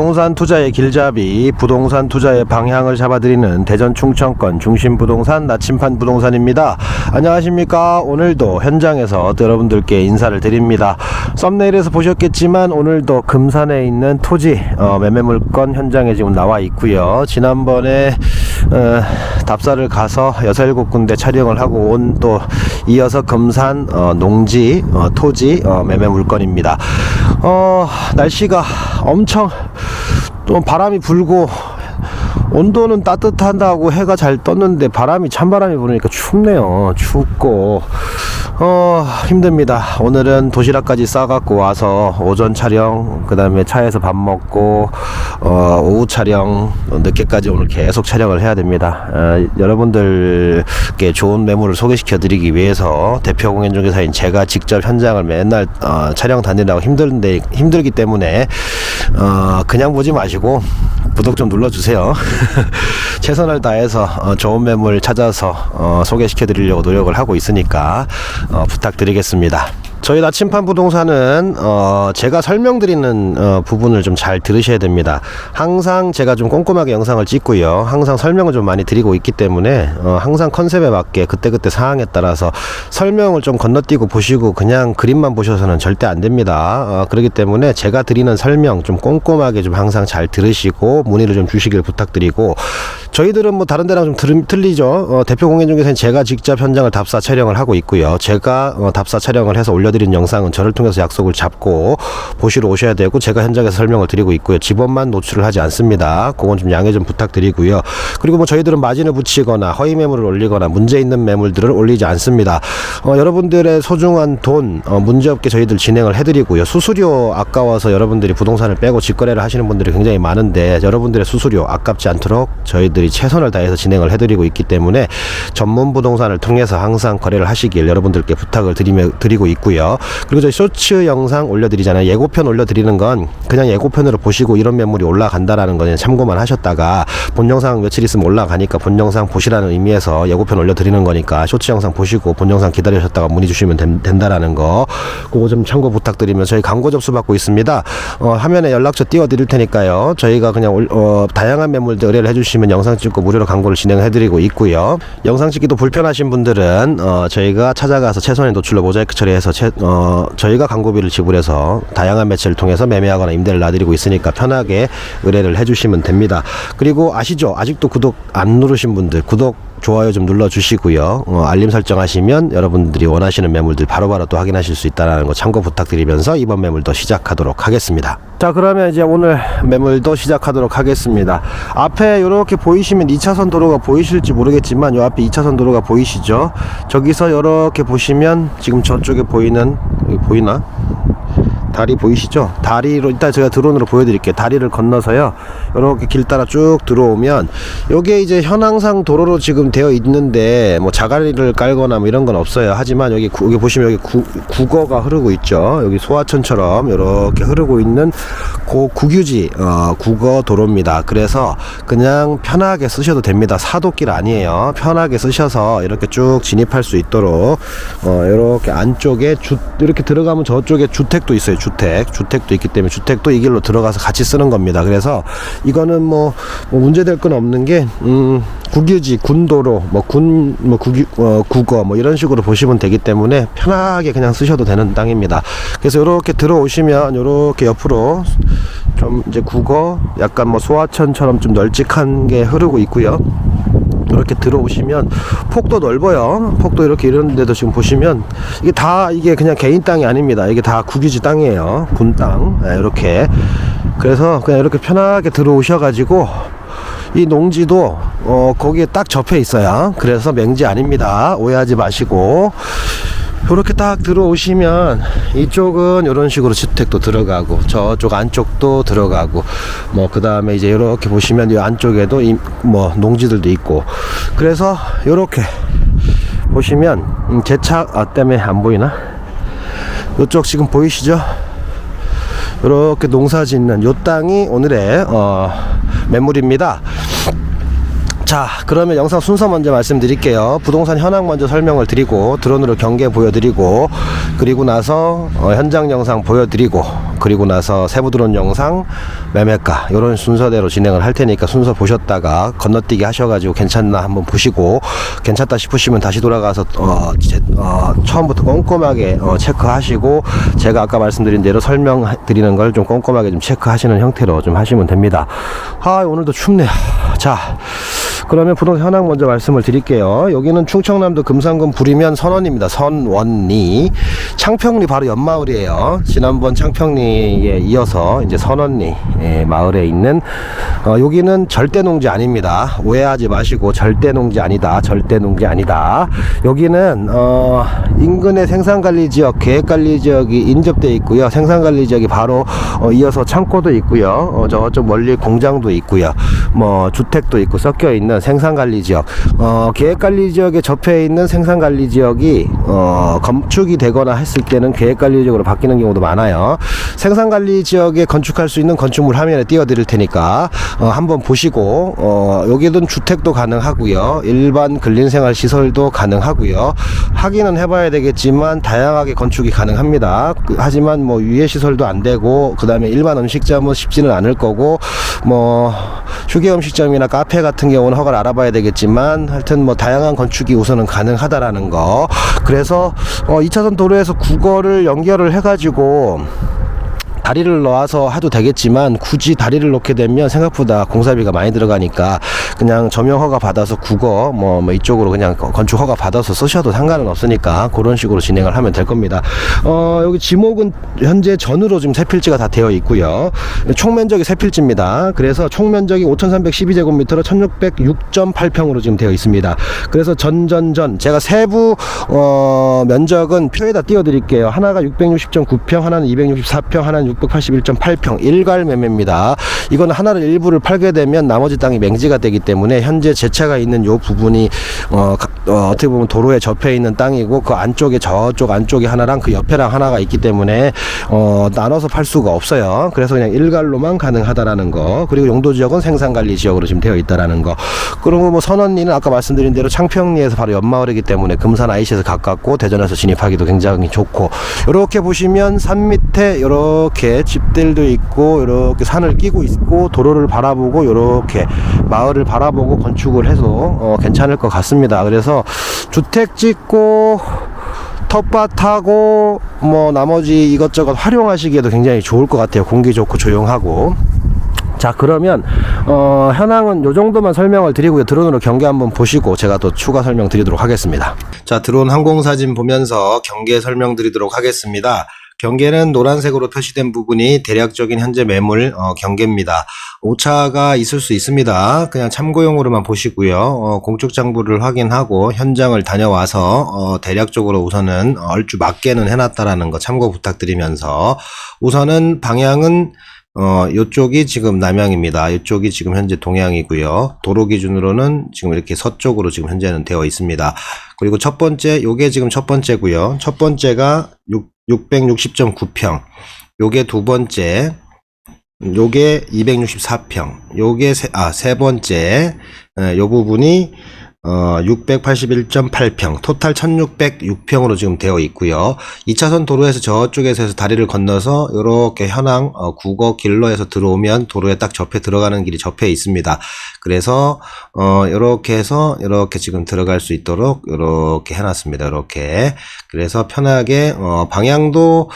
부동산 투자의 길잡이, 부동산 투자의 방향을 잡아드리는 대전 충청권 중심 부동산 나침판 부동산입니다. 안녕하십니까? 오늘도 현장에서 여러분들께 인사를 드립니다. 썸네일에서 보셨겠지만 오늘도 금산에 있는 토지 어, 매매 물건 현장에 지금 나와 있고요. 지난번에 어, 답사를 가서 여섯 일곱 군데 촬영을 하고 온 또 이어서 금산 어, 농지 어, 토지 어, 매매 물건입니다. 어, 날씨가 엄청 또 바람이 불고 온도는 따뜻한다고 해가 잘 떴는데 바람이 찬바람이 부니까 춥네요. 춥고 어 힘듭니다. 오늘은 도시락까지 싸갖고 와서 오전 촬영 그다음에 차에서 밥 먹고 어 오후 촬영 늦게까지 오늘 계속 촬영을 해야 됩니다. 어, 여러분들께 좋은 매물을 소개시켜드리기 위해서 대표 공연중개사인 제가 직접 현장을 맨날 어, 촬영 다니라고 힘든데 힘들기 때문에 어, 그냥 보지 마시고 구독 좀 눌러주세요. 최선을 다해서 어, 좋은 매물 찾아서 어, 소개시켜 드리려고 노력을 하고 있으니까 어, 부탁드리겠습니다. 저희 나침판 부동산은 어, 제가 설명드리는 어, 부분을 좀 잘 들으셔야 됩니다. 항상 제가 좀 꼼꼼하게 영상을 찍고요. 항상 설명을 좀 많이 드리고 있기 때문에 어, 항상 컨셉에 맞게 그때그때 상황에 따라서 설명을 좀 건너뛰고 보시고 그냥 그림만 보셔서는 절대 안 됩니다. 어, 그렇기 때문에 제가 드리는 설명 좀 꼼꼼하게 좀 항상 잘 들으시고 문의를 좀 주시길 부탁드리고 저희들은 뭐 다른 데랑 좀 들, 틀리죠. 어, 대표 공연 중에서는 제가 직접 현장을 답사 촬영을 하고 있고요. 제가 어, 답사 촬영을 해서 올려 드린 영상은 저를 통해서 약속을 잡고 보시러 오셔야 되고 제가 현장에서 설명을 드리고 있고요. 집원만 노출을 하지 않습니다. 그건 좀 양해 좀 부탁드리고요. 그리고 뭐 저희들은 마진을 붙이거나 허위 매물을 올리거나 문제 있는 매물들을 올리지 않습니다. 어, 여러분들의 소중한 돈 어, 문제없게 저희들 진행을 해드리고요. 수수료 아까워서 여러분들이 부동산을 빼고 직거래를 하시는 분들이 굉장히 많은데 여러분들의 수수료 아깝지 않도록 저희들이 최선을 다해서 진행을 해드리고 있기 때문에 전문 부동산을 통해서 항상 거래를 하시길 여러분들께 부탁을 드리며, 드리고 있고요. 그리고 저희 쇼츠 영상 올려드리잖아요. 예고편 올려드리는 건 그냥 예고편으로 보시고 이런 매물이 올라간다라는 거 그냥 참고만 하셨다가 본 영상 며칠 있으면 올라가니까 본 영상 보시라는 의미에서 예고편 올려드리는 거니까 쇼츠 영상 보시고 본 영상 기다리셨다가 문의 주시면 된, 된다라는 거 그거 좀 참고 부탁드리면 저희 광고 접수 받고 있습니다. 어, 화면에 연락처 띄워드릴 테니까요. 저희가 그냥 올- 어, 다양한 매물들 의뢰를 해주시면 영상 찍고 무료로 광고를 진행해드리고 있고요. 영상 찍기도 불편하신 분들은 어, 저희가 찾아가서 최선의 노출로 모자이크 처리해서 최- 어, 저희가 광고비를 지불해서 다양한 매체를 통해서 매매하거나 임대를 놔드리고 있으니까 편하게 의뢰를 해주시면 됩니다. 그리고 아시죠? 아직도 구독 안 누르신 분들 구독 좋아요 좀 눌러주시고요. 어, 알림 설정하시면 여러분들이 원하시는 매물들 바로바로 또 확인하실 수 있다는 거 참고 부탁드리면서 이번 매물도 시작하도록 하겠습니다. 자 그러면 이제 오늘 매물도 시작하도록 하겠습니다. 앞에 이렇게 보이시면 2차선 도로가 보이실지 모르겠지만 요 앞에 2차선 도로가 보이시죠? 저기서 이렇게 보시면 지금 저쪽에 보이는 보이나? 다리 보이시죠? 다리로 이따 제가 드론으로 보여드릴게요. 다리를 건너서요. 이렇게 길 따라 쭉 들어오면 요게 이제 현황상 도로로 지금 되어 있는데 뭐 자가리를 깔거나 뭐 이런 건 없어요. 하지만 여기 구- 여기 보시면 여기 구, 국어가 흐르고 있죠. 여기 소하천처럼 이렇게 흐르고 있는 고 국유지 어, 국어 도로입니다. 그래서 그냥 편하게 쓰셔도 됩니다. 사도길 아니에요. 편하게 쓰셔서 이렇게 쭉 진입할 수 있도록 어, 이렇게 안쪽에 주, 이렇게 들어가면 저쪽에 주택도 있어요. 주택, 주택도 있기 때문에 주택도 이 길로 들어가서 같이 쓰는 겁니다. 그래서 이거는 뭐, 뭐 문제될 건 없는 게 음, 국유지, 군도로, 뭐 군, 뭐 국유, 어, 국어, 뭐 이런 식으로 보시면 되기 때문에 편하게 그냥 쓰셔도 되는 땅입니다. 그래서 이렇게 들어오시면 이렇게 옆으로 좀 이제 국어, 약간 뭐 소하천처럼 좀 널찍한 게 흐르고 있고요. 이렇게 들어오시면 폭도 넓어요. 폭도 이렇게 이런 데도 지금 보시면 이게 다 이게 그냥 개인 땅이 아닙니다. 이게 다 국유지 땅이에요. 군 땅. 네, 이렇게. 그래서 그냥 이렇게 편하게 들어오셔가지고 이 농지도 어 거기에 딱 접해 있어요. 그래서 맹지 아닙니다. 오해하지 마시고 이렇게 딱 들어오시면 이쪽은 이런 식으로 주택도 들어가고 저쪽 안쪽도 들어가고 뭐 그 다음에 이제 이렇게 보시면 이 안쪽에도 이 뭐 농지들도 있고 그래서 이렇게 보시면 음, 제차 아, 때문에 안 보이나? 이쪽 지금 보이시죠? 이렇게 농사 짓는 요 땅이 오늘의 어, 매물입니다. 자, 그러면 영상 순서 먼저 말씀드릴게요. 부동산 현황 먼저 설명을 드리고 드론으로 경계 보여드리고 그리고 나서 어, 현장 영상 보여드리고 그리고 나서 세부 드론 영상 매매가 이런 순서대로 진행을 할 테니까 순서 보셨다가 건너뛰기 하셔가지고 괜찮나 한번 보시고 괜찮다 싶으시면 다시 돌아가서 어, 제- 어, 처음부터 꼼꼼하게 어, 체크하시고 제가 아까 말씀드린 대로 설명드리는 걸 좀 꼼꼼하게 좀 체크하시는 형태로 좀 하시면 됩니다. 아 오늘도 춥네요. 자. 그러면 부동산 현황 먼저 말씀을 드릴게요. 여기는 충청남도 금산군 부리면 선원입니다. 선원리. 창평리 바로 옆마을이에요. 지난번 창평리 에 이어서 이제 선원리 예, 마을에 있는 어, 여기는 절대 농지 아닙니다. 오해하지 마시고 절대 농지 아니다. 절대 농지 아니다. 여기는 어, 인근의 생산관리 지역, 계획관리 지역이 인접돼 있고요. 생산관리 지역이 바로 어, 이어서 창고도 있고요. 어, 저쪽 멀리 공장도 있고요. 뭐 주택도 있고 섞여 있는 생산관리 지역. 어, 계획관리 지역에 접해 있는 생산관리 지역이 어, 건축이 되거나 했을 때는 계획관리 지역으로 바뀌는 경우도 많아요. 생산관리 지역에 건축할 수 있는 건축물 화면에 띄워드릴 테니까 어, 한번 보시고 어, 여기는 주택도 가능하고요. 일반 근린생활 시설도 가능하고요. 확인은 해봐야 되겠지만 다양하게 건축이 가능합니다. 그- 하지만 뭐 유해 시설도 안 되고 그 다음에 일반 음식점은 쉽지는 않을 거고 뭐 휴게 음식점이나 카페 같은 경우는 허가를 알아봐야 되겠지만 하여튼 뭐 다양한 건축이 우선은 가능하다라는 거. 그래서 어 2차선 도로에서 국어를 연결을 해가지고 다리를 놓아서 해도 되겠지만 굳이 다리를 놓게 되면 생각보다 공사비가 많이 들어가니까 그냥 점용 허가 받아서 국어 뭐, 뭐 이쪽으로 그냥 건축 허가 받아서 쓰셔도 상관은 없으니까 그런 식으로 진행을 하면 될 겁니다. 어, 여기 지목은 현재 전으로 지금 세 필지가 다 되어 있고요. 총 면적이 세 필지입니다. 그래서 총 면적이 5,312제곱미터로 1,606.8평으로 지금 되어 있습니다. 그래서 전전전 제가 세부 어, 면적은 표에다 띄워드릴게요. 하나가 660.9평, 하나는 264평, 하나는 681.8평 일괄 매매입니다. 이거는 하나를 일부를 팔게 되면 나머지 땅이 맹지가 되기 때문에 현재 제 차가 있는 요 부분이 어, 가- 어, 어 떻게 보면 도로에 접해 있는 땅이고 그 안쪽에 저쪽 안쪽에 하나랑 그 옆에랑 하나가 있기 때문에 어, 나눠서 팔 수가 없어요. 그래서 그냥 일괄로만 가능하다라는 거. 그리고 용도 지역은 생산 관리 지역으로 지금 되어 있다라는 거. 그리고 뭐 선언리는 아까 말씀드린 대로 창평리에서 바로 옆마을이기 때문에 금산 IC에서 가깝고 대전에서 진입하기도 굉장히 좋고 이렇게 보시면 산 밑에 이렇게 집들도 있고 이렇게 산을 끼고 있고 도로를 바라보고 이렇게 마을을 바라보고 건축을 해도 어, 괜찮을 것 같습니다. 그래서 주택 짓고 텃밭하고 뭐 나머지 이것저것 활용하시기에도 굉장히 좋을 것 같아요. 공기 좋고 조용하고. 자 그러면 어, 현황은 요 정도만 설명을 드리고요 드론으로 경계 한번 보시고 제가 또 추가 설명 드리도록 하겠습니다 자 드론 항공 사진 보면서 경계 설명 드리도록 하겠습니다 경계는 노란색으로 표시된 부분이 대략적인 현재 매물 어, 경계입니다 오차가 있을 수 있습니다 그냥 참고용으로만 보시고요 어, 공적 장부를 확인하고 현장을 다녀와서 어, 대략적으로 우선은 얼추 맞게는 해놨다라는 거 참고 부탁드리면서 우선은 방향은 어, 요쪽이 지금 남향입니다. 이쪽이 지금 현재 동향이고요. 도로 기준으로는 지금 이렇게 서쪽으로 지금 현재는 되어 있습니다. 그리고 첫 번째, 요게 지금 첫 번째고요. 첫 번째가 6, 660.9평. 요게 두 번째, 요게 264평. 요게 세, 아, 세 번째, 에, 요 부분이 어, 681.8평, 토탈 1606평으로 지금 되어 있고요. 2차선 도로에서 저쪽에서 다리를 건너서 이렇게 현황 어, 국어 길로에서 들어오면 도로에 딱 접해 들어가는 길이 접해 있습니다. 그래서 어, 이렇게 해서 이렇게 지금 들어갈 수 있도록 이렇게 해놨습니다. 이렇게 그래서 편하게 어, 방향도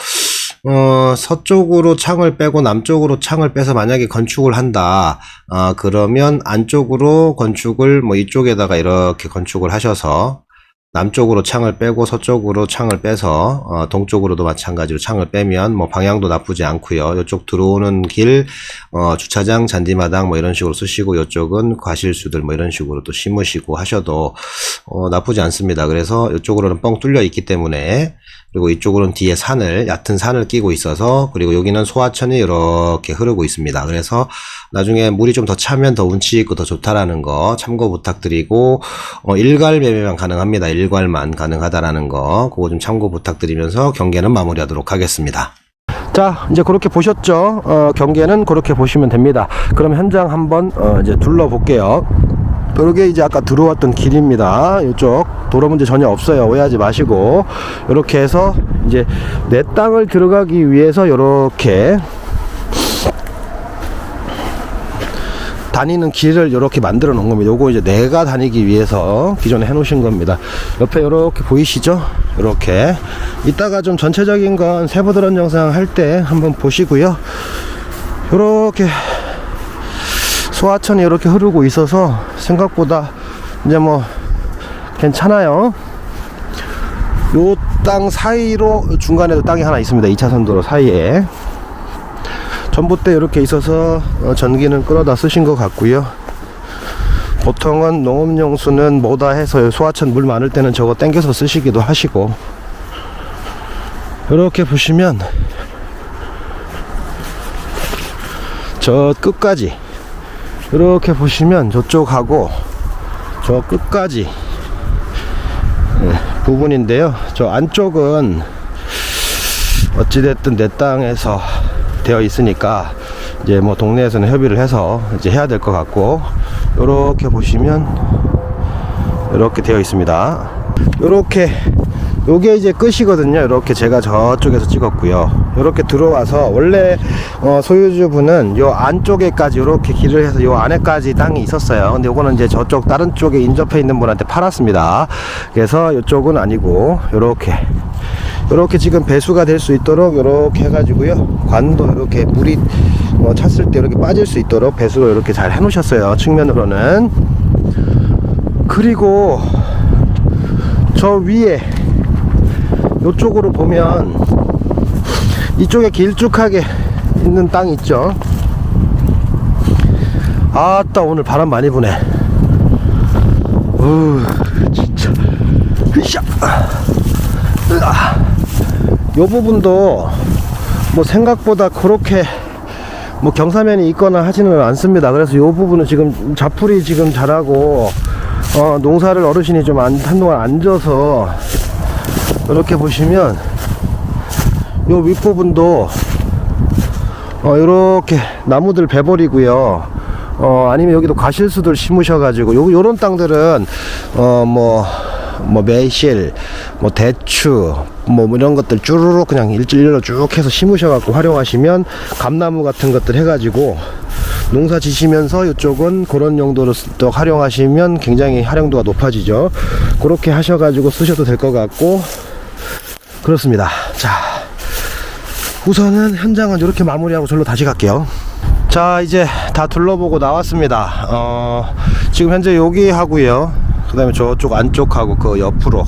어, 서쪽으로 창을 빼고 남쪽으로 창을 빼서 만약에 건축을 한다. 아, 그러면 안쪽으로 건축을 뭐 이쪽에다가 이렇게 건축을 하셔서 남쪽으로 창을 빼고 서쪽으로 창을 빼서 어, 동쪽으로도 마찬가지로 창을 빼면 뭐 방향도 나쁘지 않고요. 이쪽 들어오는 길 어, 주차장 잔디마당 뭐 이런 식으로 쓰시고 이쪽은 과실수들 뭐 이런 식으로 또 심으시고 하셔도 어, 나쁘지 않습니다. 그래서 이쪽으로는 뻥 뚫려 있기 때문에 그리고 이쪽으로는 뒤에 산을 얕은 산을 끼고 있어서 그리고 여기는 소하천이 이렇게 흐르고 있습니다. 그래서 나중에 물이 좀 더 차면 더 운치 있고 더 좋다라는 거 참고 부탁드리고 어, 일괄 매매만 가능합니다. 일괄만 가능하다라는 거 그거 좀 참고 부탁드리면서 경계는 마무리하도록 하겠습니다. 자 이제 그렇게 보셨죠? 어, 경계는 그렇게 보시면 됩니다. 그럼 현장 한번 어, 이제 둘러볼게요. 요게 이제 아까 들어왔던 길입니다. 이쪽 도로 문제 전혀 없어요. 오해하지 마시고 이렇게 해서 이제 내 땅을 들어가기 위해서 이렇게 다니는 길을 이렇게 만들어 놓은 겁니다. 요거 이제 내가 다니기 위해서 기존에 해 놓으신 겁니다. 옆에 이렇게 보이시죠? 이렇게 이따가 좀 전체적인 건 세부 드론 영상 할 때 한번 보시고요. 이렇게 소하천이 이렇게 흐르고 있어서 생각보다 이제 뭐 괜찮아요. 요 땅 사이로 중간에도 땅이 하나 있습니다. 2차선 도로 사이에. 전봇대 이렇게 있어서 어, 전기는 끌어다 쓰신 것 같고요. 보통은 농업용수는 뭐다 해서 소하천 물 많을 때는 저거 땡겨서 쓰시기도 하시고 이렇게 보시면 저 끝까지 이렇게 보시면 저쪽하고 저 끝까지 예, 부분인데요. 저 안쪽은 어찌됐든 내 땅에서 되어 있으니까 이제 뭐 동네에서는 협의를 해서 이제 해야 될 것 같고 이렇게 보시면 이렇게 되어 있습니다. 이렇게 요게 이제 끝이거든요. 이렇게 제가 저쪽에서 찍었고요. 이렇게 들어와서 원래 어, 소유주분은 요 안쪽에까지 이렇게 길을 해서 요 안에까지 땅이 있었어요. 근데 요거는 이제 저쪽 다른 쪽에 인접해 있는 분한테 팔았습니다. 그래서 이쪽은 아니고 이렇게 이렇게 지금 배수가 될 수 있도록 이렇게 해가지고요 관도 이렇게 물이 뭐 찼을 때 이렇게 빠질 수 있도록 배수로 이렇게 잘 해놓으셨어요 측면으로는 그리고 저 위에 이쪽으로 보면 이쪽에 길쭉하게 있는 땅 있죠 아따 오늘 바람 많이 부네 우 진짜 으쌰. 요 부분도 뭐 생각보다 그렇게 뭐 경사면이 있거나 하지는 않습니다. 그래서 요 부분은 지금 자풀이 지금 자라고 어, 농사를 어르신이 좀 안, 한동안 앉아서 이렇게 보시면 요 윗부분도 어, 이렇게 나무들 베버리고요. 어, 아니면 여기도 가실수들 심으셔가지고, 요, 요런 땅들은, 어, 뭐, 뭐, 매실, 뭐, 대추, 뭐, 이런 것들 쭈루룩 그냥 일질로 쭉 해서 심으셔갖고 활용하시면, 감나무 같은 것들 해가지고, 농사 지시면서 이쪽은 그런 용도로 쓰- 또 활용하시면 굉장히 활용도가 높아지죠. 그렇게 하셔가지고 쓰셔도 될 것 같고, 그렇습니다. 자, 우선은 현장은 이렇게 마무리하고 절로 다시 갈게요. 자, 이제 다 둘러보고 나왔습니다. 어, 지금 현재 여기 하고요. 그 다음에 저쪽 안쪽하고 그 옆으로.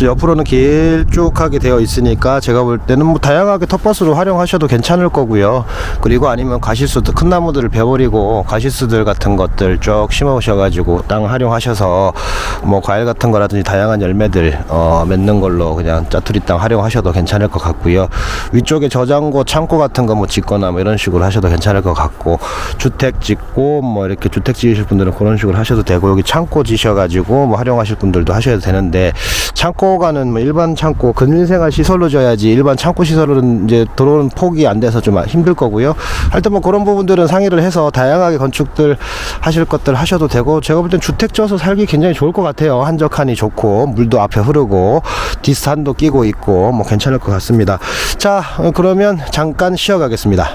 저 옆으로는 길쭉하게 되어 있으니까 제가 볼 때는 뭐 다양하게 텃밭으로 활용하셔도 괜찮을 거고요. 그리고 아니면 가시수들, 큰 나무들을 베버리고 가시수들 같은 것들 쭉 심어오셔가지고 땅 활용하셔서 뭐 과일 같은 거라든지 다양한 열매들 어, 맺는 걸로 그냥 짜투리 땅 활용하셔도 괜찮을 것 같고요. 위쪽에 저장고, 창고 같은 거 뭐 짓거나 뭐 이런 식으로 하셔도 괜찮을 것 같고 주택 짓고 뭐 이렇게 주택 지으실 분들은 그런 식으로 하셔도 되고 여기 창고 지셔가지고 뭐 활용하실 분들도 하셔야 되는데 창고 가는 뭐 일반 창고 근린생활 시설로 져야지 일반 창고 시설은 이제 들어오는 폭이 안 돼서 좀 힘들 거고요. 하여튼 뭐 그런 부분들은 상의를 해서 다양하게 건축들 하실 것들 하셔도 되고 제가 볼 땐 주택 져서 살기 굉장히 좋을 것 같아요. 한적하니 좋고 물도 앞에 흐르고 뒷산도 끼고 있고 뭐 괜찮을 것 같습니다. 자 어, 그러면 잠깐 쉬어가겠습니다.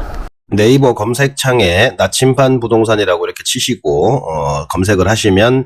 네이버 검색창에 나침반 부동산이라고 이렇게 치시고 어, 검색을 하시면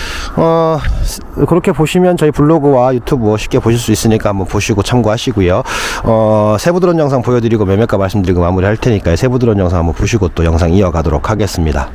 어, 스- 그렇게 보시면 저희 블로그와 유튜브 쉽게 보실 수 있으니까 한번 보시고 참고하시고요. 어, 세부 드론 영상 보여드리고 매매가 말씀드리고 마무리 할 테니까 세부 드론 영상 한번 보시고 또 영상 이어가도록 하겠습니다.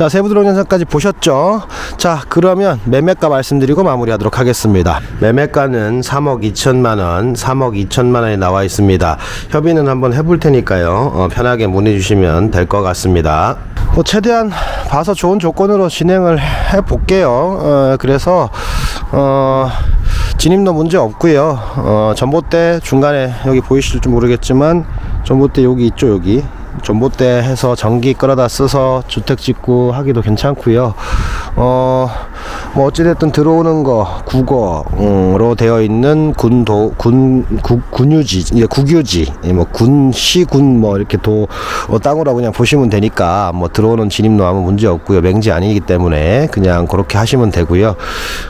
자, 세부 드론 영상까지 보셨죠? 자, 그러면 매매가 말씀드리고 마무리하도록 하겠습니다. 매매가는 3억 2천만 원, 3억 2천만 원이 나와 있습니다. 협의는 한번 해볼 테니까요. 어, 편하게 문의 주시면 될 것 같습니다. 뭐 최대한 봐서 좋은 조건으로 진행을 해 볼게요. 어, 그래서 어, 진입도 문제 없고요. 어, 전봇대 중간에 여기 보이실지 모르겠지만 전봇대 여기 있죠, 여기. 전봇대 해서 전기 끌어다 써서 주택 짓고 하기도 괜찮고요. 어, 뭐 어찌됐든 들어오는 거 국어로 되어 있는 군도 군 구, 군유지, 예, 국유지, 예, 뭐 군시 군 뭐 이렇게 도 어, 땅으로 그냥 보시면 되니까 뭐 들어오는 진입로 아무 문제 없고요. 맹지 아니기 때문에 그냥 그렇게 하시면 되고요.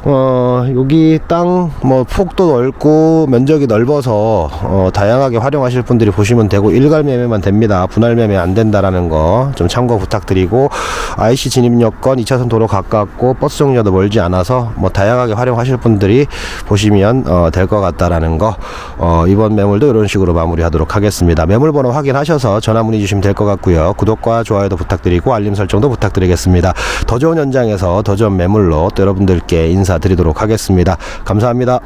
어, 여기 땅 뭐 폭도 넓고 면적이 넓어서 어, 다양하게 활용하실 분들이 보시면 되고 일괄 매매만 됩니다. 분할 매매 안 된다라는 거 좀 참고 부탁드리고 IC 진입 여건 2차선 도로 가깝고 버스 정류 도 멀지 않아서 뭐 다양하게 활용하실 분들이 보시면 어, 될 것 같다라는 거 어, 이번 매물도 이런 식으로 마무리하도록 하겠습니다. 매물 번호 확인하셔서 전화 문의 주시면 될 것 같고요. 구독과 좋아요도 부탁드리고 알림 설정도 부탁드리겠습니다. 더 좋은 현장에서 더 좋은 매물로 또 여러분들께 인사드리도록 하겠습니다. 감사합니다.